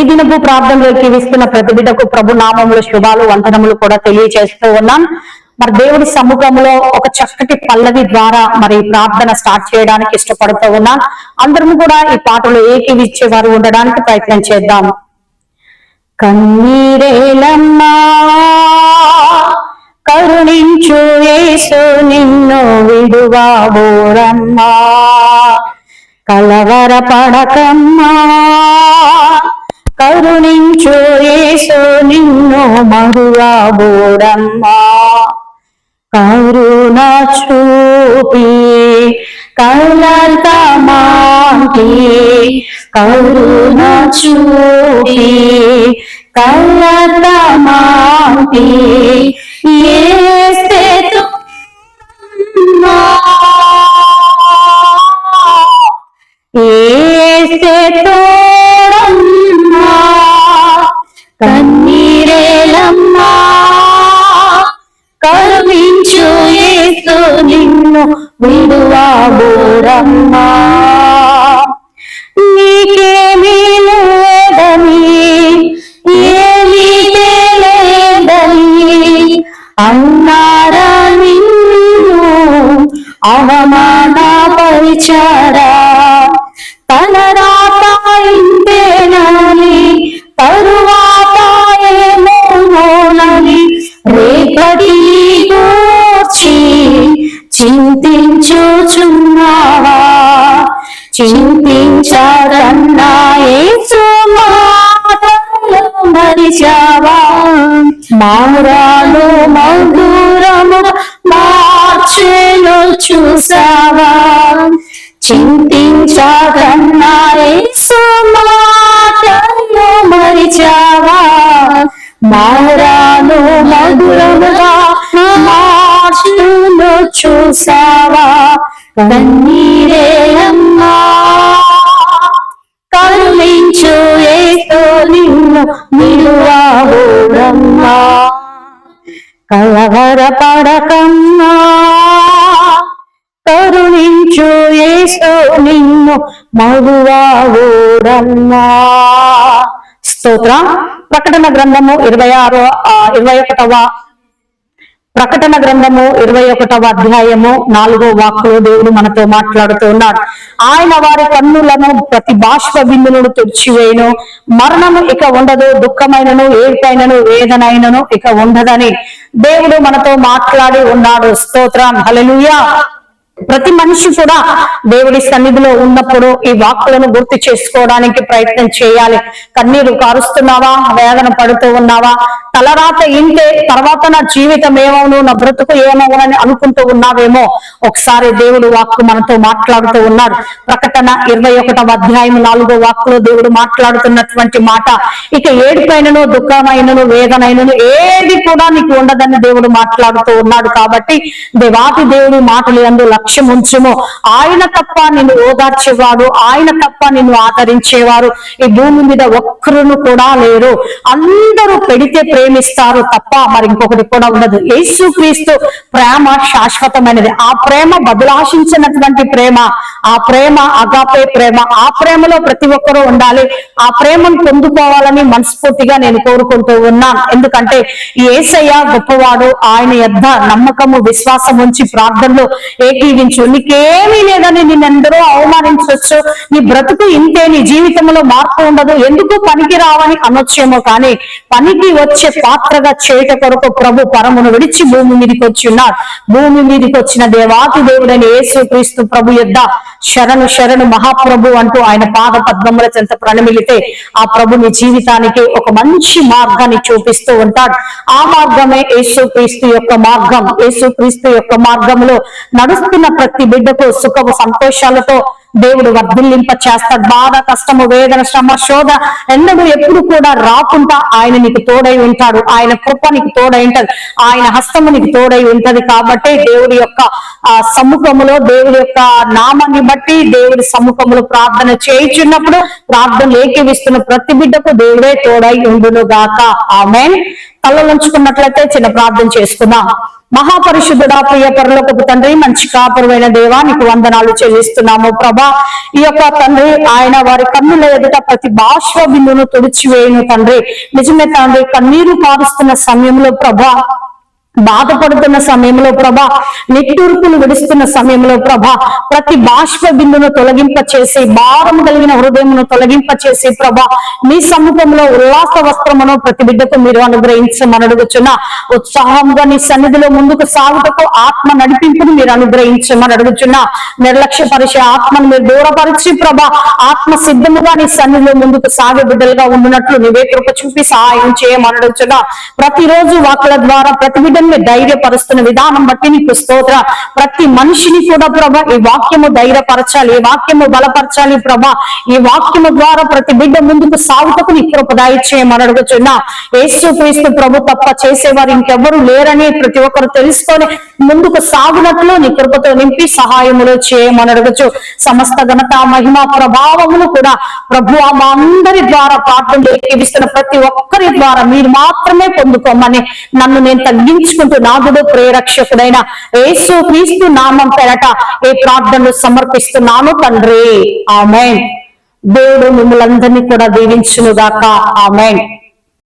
ఈ దినపు ప్రార్థనలోకి కీవిస్తున్న ప్రతి బిడ్డకు ప్రభు నామములు శుభాలు వందనములు కూడా తెలియజేస్తూ ఉన్నాం. మరి దేవుడి సముఖంలో ఒక చక్కటి పల్లవి ద్వారా మరి ప్రార్థన స్టార్ట్ చేయడానికి ఇష్టపడుతూ ఉన్నాం. అందరం కూడా ఈ పాటలు ఏకీవిచ్చే వారు ఉండడానికి ప్రయత్నం చేద్దాం. కన్నీరేలమ్మా కరుణించు యేసు నిన్ను విడువాబోరమ్మా. కలవర పడకమ్మా కరుణించు యేసు నిన్ను మరువాబోడమ్మా. కరుణ చూపి కలతమాంటి కరుణ చూపి కలతమాంటి ఏ ఏస్తే కన్నీరేలమ్మా కరుణించు ఏసు నిన్ను విడువాబోరమ్మా నీకేమీ లేదని ఏమీ లేదని అన్నారా నిన్ను అవమానపరిచారా? తన చింతించుచున్నావా చింతించారన్నా మరిచావా? మారాలు మధురము మార్చెను చూసావా? చింతించద కన్నీరేయమ్మా కరుణించు ఏతో నిన్ను నిలువాబోరమ్మా కలవర పడకమ్మా. కరుణించు ఏసో నిన్ను మగువాడమ్మా స్తోత్రం. ప్రకటన గ్రంథము ఇరవై ఆరో ఇరవై ఒకటవ ప్రకటన గ్రంథము ఇరవై ఒకటవ అధ్యాయము నాలుగో వాక్కులో దేవుడు మనతో మాట్లాడుతూ ఉన్నాడు. ఆయన వారి కన్నులను ప్రతి బాష్ప బిందులను తెరిచివేయను మరణము ఇక ఉండదు దుఃఖమైనను ఏపైనను వేదనైనను ఇక ఉండదని దేవుడు మనతో మాట్లాడి ఉన్నాడు. స్తోత్రం. హలలుయా ప్రతి మనిషి కూడా దేవుడి సన్నిధిలో ఉన్నప్పుడు ఈ వాక్కులను గుర్తు చేసుకోవడానికి ప్రయత్నం చేయాలి. కన్నీరు కారుస్తున్నావా? వేదన పడుతూ ఉన్నావా? తలరాత ఇంటే తర్వాత నా జీవితం ఏమవును? నా బ్రతుకు ఏమవునని అనుకుంటూ ఉన్నావేమో? ఒకసారి దేవుడు వాక్కు మనతో మాట్లాడుతూ ఉన్నాడు. ప్రకటన ఇరవై ఒకటవ అధ్యాయం నాలుగో వాక్కులో దేవుడు మాట్లాడుతున్నటువంటి మాట ఇక ఏడుపైనను దుఃఖమైనను వేదనైనను ఏది కూడా నీకు ఉండదని దేవుడు మాట్లాడుతూ ఉన్నాడు కాబట్టి దేవాతి దేవుడి మాటలు ఎందు లక్ష్యం ఉంచుము. ఆయన తప్ప నిన్ను ఓదార్చేవాడు ఆయన తప్ప నిన్ను ఆదరించేవారు. ఈ భూమి మీద ఒక్కరును కూడా లేరు. అందరూ పెడితే ప్రేమిస్తారు తప్ప మరి ఇంకొకటి కూడా ఉండదు. యేసు క్రీస్తు ప్రేమ శాశ్వతమైనది. ఆ ప్రేమ బదులాశించినటువంటి ప్రేమ ఆ ప్రేమ అగాపే ప్రేమ ఆ ప్రేమలో ప్రతి ఒక్కరూ ఉండాలి. ఆ ప్రేమను పొందుకోవాలని మనస్ఫూర్తిగా నేను కోరుకుంటూ ఉన్నాను ఎందుకంటే ఏసయ్య గొప్పవాడు. ఆయన యొద్ద నమ్మకము విశ్వాసం ఉంచి ప్రార్థనలో ఏకీవించు నీకేమీ లేదని నిన్నెందరో అవమానించవచ్చు నీ బ్రతుకు ఇంతే నీ జీవితంలో మార్పు ఉండదు. ఎందుకు పనికి రావని అనొచ్చేమో కానీ పనికి వచ్చే పాత్రగా చేయట కొరకు ప్రభు పరమును విడిచి భూమి మీదకి వచ్చి ఉన్నాడు భూమి మీదకి వచ్చిన దేవాతి దేవుడైన యేసు క్రీస్తు ప్రభు యొద్ద శరణు శరణు మహాప్రభు అంటూ ఆయన పాద పద్మముల చెంత ప్రణమిలితే ఆ ప్రభు నీ జీవితానికి ఒక మంచి మార్గాన్ని చూపిస్తూ ఉంటాడు. ఆ మార్గమే యేసు క్రీస్తు యొక్క మార్గం. యేసు క్రీస్తు యొక్క మార్గంలో నడుస్తున్న ప్రతి బిడ్డకు సుఖము సంతోషాలతో దేవుడు వర్ధిల్లింప చేస్తాడు బాధ కష్టము వేదన శ్రమ శోధ ఎన్నడూ ఎప్పుడు కూడా రాకుండా ఆయన నీకు తోడై ఉంటాడు. ఆయన కృప నీకు తోడై ఉంటది. ఆయన హస్తము నీకు తోడై ఉంటది కాబట్టి దేవుడి యొక్క ఆ సముఖములో దేవుడి యొక్క నామాన్ని బట్టి దేవుడి సముఖములో ప్రార్థన చేయించున్నప్పుడు ప్రార్థన ఏకీవిస్తున్న ప్రతి బిడ్డకు దేవుడే తోడై ఉండును గాక ఆమెన్. తలలంచుకున్నట్లయితే చిన్న ప్రార్థన చేసుకుందాం. మహాపరిశుద్ధుడా ప్రియ పరలోకపు తండ్రి మంచి కాపురమైన దేవా నీకు వందనాలు చెల్లిస్తున్నాము ప్రభా. ఈ యొక్క తండ్రి ఆయన వారి కన్నుల ఎదుట ప్రతి బాష్ప బిందును తుడిచివేయను తండ్రి. నిజమే తండ్రి కన్నీరు పారుస్తున్న సమయంలో ప్రభా బాధపడుతున్న సమయంలో ప్రభా నిట్టూర్పులు విడుస్తున్న సమయంలో ప్రభా ప్రతి బాష్ప బిందును తొలగింప చేసి భారం కలిగిన హృదయమును తొలగింప చేసి ప్రభా మీ సముఖంలో ఉల్లాస వస్త్రమును ప్రతి బిడ్డకు మీరు అనుగ్రహించమని అడుగుచున్న. ఉత్సాహంగా నీ సన్నిధిలో ముందుకు సాగుటకు ఆత్మ నడిపింపును మీరు అనుగ్రహించమని అడుగుచున్న. నిర్లక్ష్య పరిచే ఆత్మను మీరు దూరపరిచి ప్రభా ఆత్మ సిద్ధముగా నీ సన్నిధిలో ముందుకు సాగే బిడ్డలుగా ఉండినట్లు నీవే కృప చూపి సహాయం చేయమని అడుగుచున్న. ప్రతిరోజు వాకుల ద్వారా ప్రతి బిడ్డను మీరు ధైర్యపరుస్తున్న విధానం బట్టి నీకు స్తోత్ర. ప్రతి మనిషిని కూడా ప్రభా ఈ వాక్యము ధైర్యపరచాలి ఈ వాక్యము బలపరచాలి ప్రభా. ఈ వాక్యము ద్వారా ప్రతి బిడ్డ ముందుకు సాగుటకు నీ కృప దయచేయమని అడుగుచున్నా. యేసు క్రీస్తు ప్రభు తప్ప చేసేవారు ఇంకెవ్వరు లేరని ప్రతి ఒక్కరు తెలుసుకొని ముందుకు సాగునట్లు నీ కృపతో నింపి సహాయములు చేయమని అడగచ్చు సమస్త ఘనత మహిమ ప్రభావములు కూడా ప్రభు మా అందరి ద్వారా ప్రార్థన ప్రతి ఒక్కరి ద్వారా మీరు మాత్రమే పొందుకోమని నన్ను నేను తగ్గించుకుంటూ నాదుడు ప్రేరక్షకుడైన యేసు క్రీస్తు నామం పెరట ఏ ప్రార్థనలు సమర్పిస్తున్నాను తండ్రి. ఆమెన్. దేవుడు మిమ్మల్ని అందరినీ కూడా దీవించునుగాక. ఆమెన్.